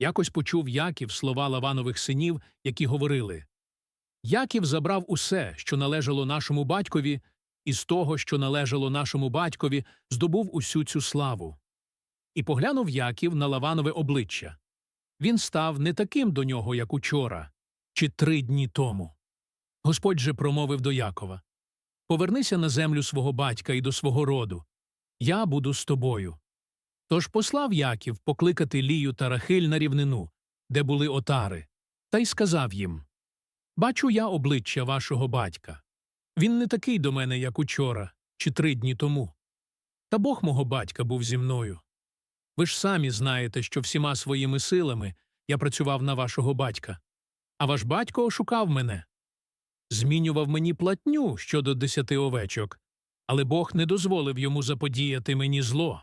Якось почув Яків слова Лаванових синів, які говорили Яків забрав усе, що належало нашому батькові, і з того, що належало нашому батькові, здобув усю цю славу. І поглянув Яків на Лаванове обличчя. Він став не таким до нього, як учора, чи три дні тому. Господь же промовив до Якова Повернися на землю свого батька і до свого роду. Я буду з тобою. Тож послав Яків покликати Лію та Рахиль на рівнину, де були отари, та й сказав їм Бачу я обличчя вашого батька. Він не такий до мене, як учора, чи три дні тому. Та Бог мого батька був зі мною. Ви ж самі знаєте, що всіма своїми силами я працював на вашого батька, а ваш батько ошукав мене. Змінював мені платню щодо десяти овечок, але Бог не дозволив йому заподіяти мені зло.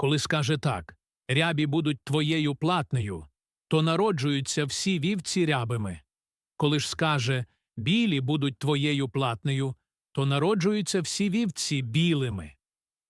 Коли скаже так рябі будуть твоєю платнею, то народжуються всі вівці рябими. Коли ж скаже білі будуть твоєю платнею, то народжуються всі вівці білими.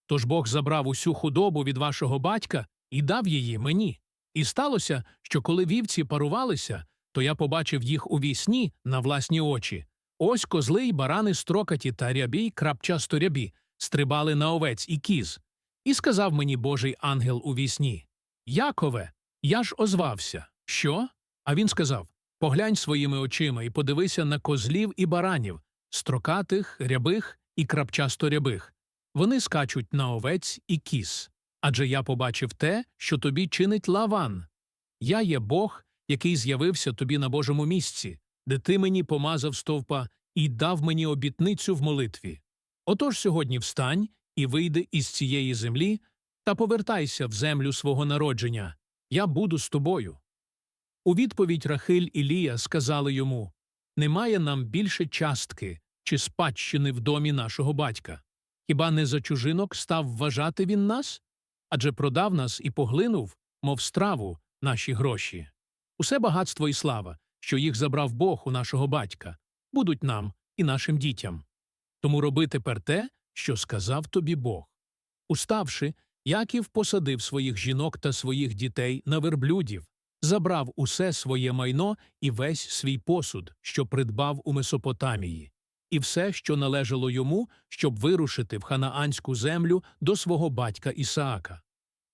Тож Бог забрав усю худобу від вашого батька і дав її мені. І сталося, що коли вівці парувалися, то я побачив їх у вісні на власні очі. Ось козли й барани строкаті та рябі крапчасто рябі стрибали на овець і кіз. І сказав мені Божий ангел у вісні Якове, я ж озвався. Що? А він сказав Поглянь своїми очима і подивися на козлів і баранів, строкатих, рябих і крапчасто рябих. Вони скачуть на овець і кіз. Адже я побачив те, що тобі чинить лаван. Я є Бог, який з'явився тобі на Божому місці, де ти мені помазав стовпа і дав мені обітницю в молитві. Отож сьогодні встань і вийди із цієї землі та повертайся в землю свого народження. Я буду з тобою. У відповідь Рахиль і Лія сказали йому Немає нам більше частки чи спадщини в домі нашого батька. Хіба не за чужинок став вважати він нас? Адже продав нас і поглинув, мов страву, наші гроші. Усе багатство і слава, що їх забрав Бог у нашого батька, будуть нам і нашим дітям. Тому роби тепер те, що сказав тобі Бог. Уставши, Яків посадив своїх жінок та своїх дітей на верблюдів, забрав усе своє майно і весь свій посуд, що придбав у Месопотамії, і все, що належало йому, щоб вирушити в ханаанську землю до свого батька Ісаака.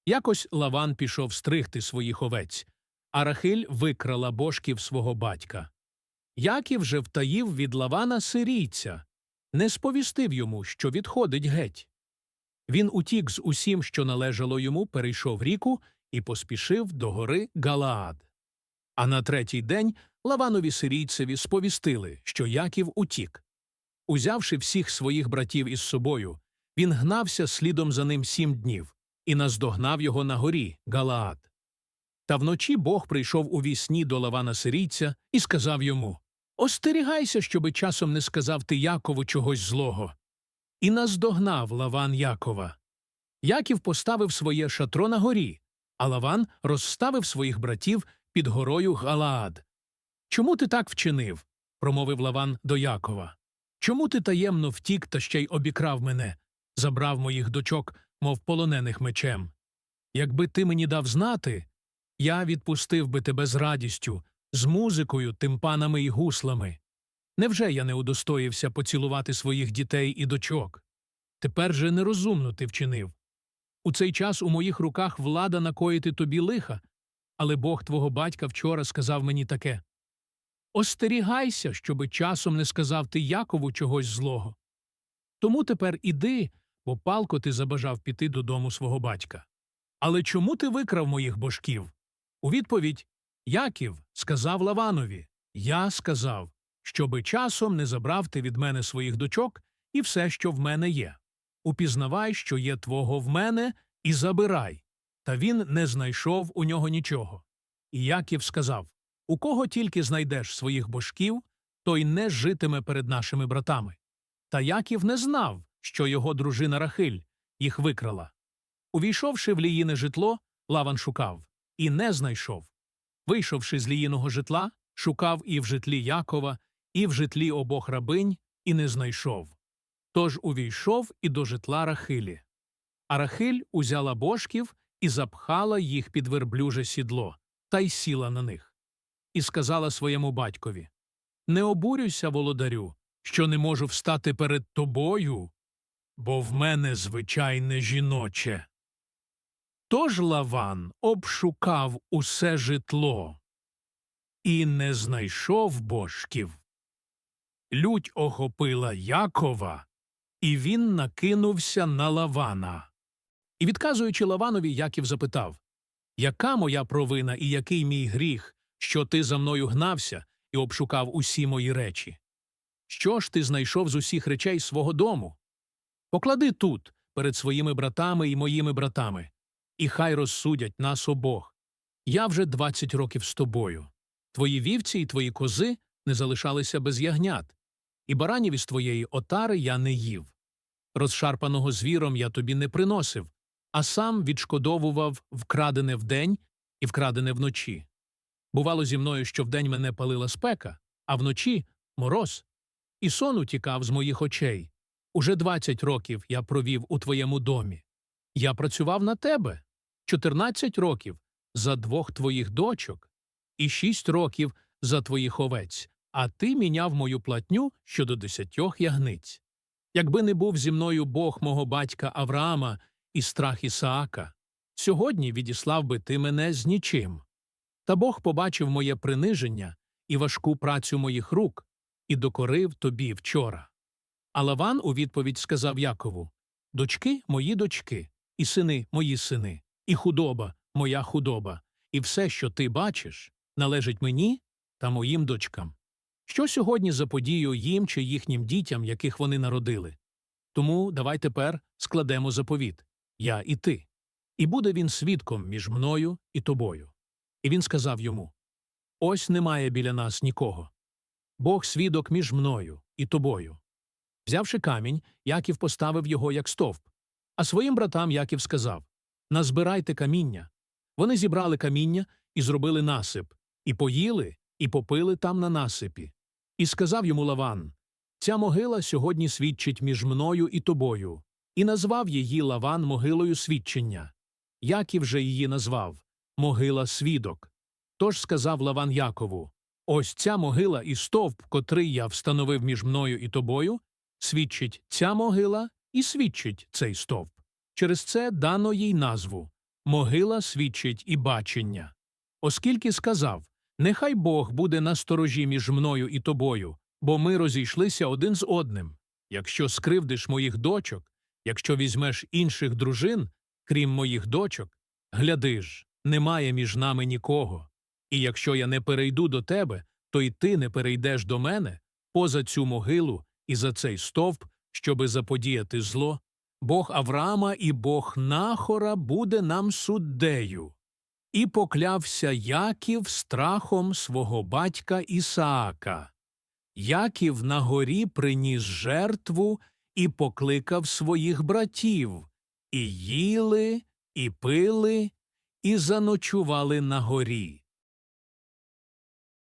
Якось Лаван пішов стригти своїх овець, а Рахиль викрала божків свого батька. Яків же втаїв від Лавана сирійця, не сповістив йому, що відходить геть. Він утік з усім, що належало йому, перейшов ріку і поспішив до гори Галаад. А на третій день Лаванові сирійцеві сповістили, що Яків утік. Узявши всіх своїх братів із собою, він гнався слідом за ним сім днів і наздогнав його на горі Галаад. Та вночі Бог прийшов у вісні до Лавана сирійця і сказав йому Остерігайся, щоби часом не сказав ти Якову чогось злого. І наздогнав Лаван Якова. Яків поставив своє шатро на горі, а Лаван розставив своїх братів під горою Галаад. Чому ти так вчинив? промовив Лаван до Якова. Чому ти таємно втік та ще й обікрав мене, забрав моїх дочок, мов полонених мечем? Якби ти мені дав знати, я відпустив би тебе з радістю, з музикою, тимпанами і гуслами. Невже я не удостоївся поцілувати своїх дітей і дочок? Тепер же нерозумно ти вчинив. У цей час у моїх руках влада накоїти тобі лиха, але Бог твого батька вчора сказав мені таке Остерігайся, щоби часом не сказав ти Якову чогось злого. Тому тепер іди, бо палко ти забажав піти додому свого батька. Але чому ти викрав моїх божків? У відповідь Яків сказав Лаванові Я сказав, щоби часом не забрав ти від мене своїх дочок і все, що в мене є. Упізнавай, що є твого в мене, і забирай. Та він не знайшов у нього нічого. І Яків сказав У кого тільки знайдеш своїх божків, той не житиме перед нашими братами. Та Яків не знав, що його дружина Рахиль їх викрала. Увійшовши в ліїне житло, Лаван шукав і не знайшов. Вийшовши з ліїного житла, шукав і в житлі Якова, і в житлі обох рабинь, і не знайшов. Тож увійшов і до житла Рахилі. А Рахиль узяла божків і запхала їх під верблюже сідло, та й сіла на них. І сказала своєму батькові Не обурюйся, володарю, що не можу встати перед тобою, бо в мене звичайне жіноче. Тож Лаван обшукав усе житло і не знайшов божків. Лють охопила Якова, і він накинувся на Лавана. І, відказуючи Лаванові, Яків запитав Яка моя провина і який мій гріх, що ти за мною гнався і обшукав усі мої речі? Що ж ти знайшов з усіх речей свого дому? Поклади тут, перед своїми братами і моїми братами, і хай розсудять нас обох. Я вже двадцять років з тобою. Твої вівці і твої кози не залишалися без ягнят, і баранів із твоєї отари я не їв. Розшарпаного звіром я тобі не приносив, а сам відшкодовував вкрадене вдень і вкрадене вночі. Бувало зі мною, що вдень мене палила спека, а вночі мороз. І сон утікав з моїх очей. Уже двадцять років я провів у твоєму домі. Я працював на тебе чотирнадцять років за двох твоїх дочок і шість років за твоїх овець, а ти міняв мою платню щодо десятьох ягниць. Якби не був зі мною Бог мого батька Авраама і страх Ісаака, сьогодні відіслав би ти мене з нічим. Та Бог побачив моє приниження і важку працю моїх рук і докорив тобі вчора. А Лаван у відповідь сказав Якову Дочки мої дочки, і сини мої сини, і худоба моя худоба, і все, що ти бачиш, належить мені та моїм дочкам. Що сьогодні заподію їм чи їхнім дітям, яких вони народили? Тому давай тепер складемо заповіт я і ти. І буде він свідком між мною і тобою. І він сказав йому Ось немає біля нас нікого. Бог свідок між мною і тобою. Взявши камінь, Яків поставив його як стовп. А своїм братам Яків сказав Назбирайте каміння. Вони зібрали каміння і зробили насип, і поїли, і попили там на насипі. І сказав йому Лаван Ця могила сьогодні свідчить між мною і тобою. І назвав її Лаван могилою свідчення. Яків же її назвав Могила свідок. Тож сказав Лаван Якову Ось ця могила і стовп, котрий я встановив між мною і тобою, свідчить ця могила і свідчить цей стовп. Через це дано їй назву Могила свідчить і бачення. Оскільки сказав Нехай Бог буде на сторожі між мною і тобою, бо ми розійшлися один з одним. Якщо скривдиш моїх дочок, якщо візьмеш інших дружин, крім моїх дочок, гляди ж, немає між нами нікого. І якщо я не перейду до тебе, то й ти не перейдеш до мене поза цю могилу і за цей стовп, щоби заподіяти зло, Бог Авраама і Бог Нахора буде нам суддею. І поклявся Яків страхом свого батька Ісаака. Яків на горі приніс жертву і покликав своїх братів, і їли, і пили, і заночували на горі.